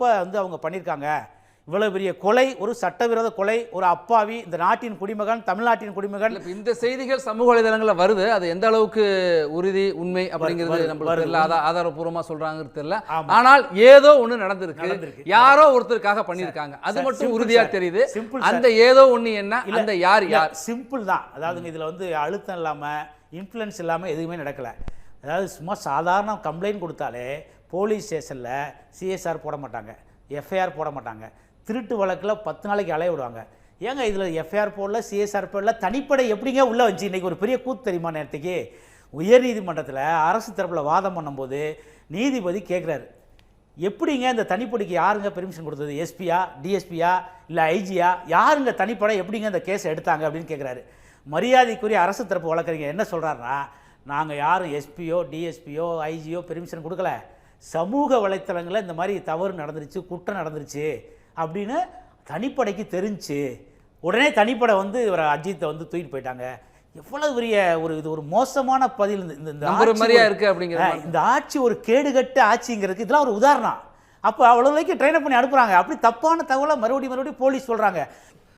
தப்பை வந்து அவங்க பண்ணியிருக்காங்க இவ்வளவு பெரிய கொலை ஒரு சட்டவிரோத கொலை ஒரு அப்பாவி இந்த நாட்டின் குடிமகன் தமிழ்நாட்டின் குடிமகன். இப்ப இந்த செய்திகள் சமூக வலைதளங்கள்ல வருது. அது எந்த அளவுக்கு உறுதி உண்மை அப்படிங்கிறது நம்மளுக்கு. தெரியல. ஆதா- ஆதாரபூர்வமா சொல்றாங்கிறது தெரியல. ஆனால் ஏதோ ஒண்ணு நடந்திருக்கு. யாரோ ஒருத்தருக்காக பண்ணிருக்காங்க அது மட்டும் simple உறுதியா சார். தெரியுது. Simple அந்த ஏதோ ஒண்ணு என்ன? அந்த யார் யார்? சிம்பிள் தான். அதாவதுங்க இதில் வந்து அழுத்தம் இல்லாமல் இன்ஃப்ளூயன்ஸ் இல்லாமல் எதுவுமே நடக்கலை. அதாவது சும்மா சாதாரண கம்ப்ளைண்ட் கொடுத்தாலே போலீஸ் ஸ்டேஷனில் சிஎஸ்ஆர் போட மாட்டாங்க எஃப்ஐஆர் போட மாட்டாங்க. திருட்டு வழக்கில் பத்து நாளைக்கு அலைய விடுவாங்க. ஏங்க இதில் எஃப்ஐஆர் போடல சிஎஸ்ஆர் போடல தனிப்படை எப்படிங்க உள்ளே வந்துச்சு? இன்றைக்கி ஒரு பெரிய கூத்து தெரியுமா நேரத்துக்கு? உயர்நீதிமன்றத்தில் அரசு தரப்பில் வாதம் பண்ணும்போது நீதிபதி கேட்குறாரு எப்படிங்க இந்த தனிப்படைக்கு யாருங்க பெர்மிஷன் கொடுத்தது? எஸ்பியா டிஎஸ்பியா இல்லை ஐஜியா? யாருங்க தனிப்படை எப்படிங்க இந்த கேஸ் எடுத்தாங்க அப்படின்னு கேட்குறாரு மரியாதைக்குரிய அரசு தரப்பு வழக்கறிஞர் என்ன சொல்கிறாருன்னா நாங்கள் யாரும் எஸ்பியோ டிஎஸ்பியோ ஐஜியோ பெர்மிஷன் கொடுக்கல. சமூக வலைத்தளங்களில் இந்த மாதிரி தவறு நடந்துருச்சு குற்றம் நடந்துருச்சு அப்படின்னு தனிப்படைக்கு தெரிஞ்சுச்சு உடனே தனிப்படை வந்து இவரை அஜித்தை வந்து தூக்கிட்டு போயிட்டாங்க. எவ்வளவு பெரிய ஒரு இது ஒரு மோசமான பதில் இந்த- இந்த மாதிரியா இருக்கு அப்படிங்கிற. இந்த ஆட்சி ஒரு கேடுகட்ட ஆட்சிங்கிறதுக்கு இதெல்லாம் ஒரு உதாரணம். அப்போ அவ்வளோ வரைக்கும் ட்ரெயின் பண்ணி அனுப்புகிறாங்க அப்படி தப்பான தகவலை மறுபடியும் மறுபடியும் போலீஸ் சொல்கிறாங்க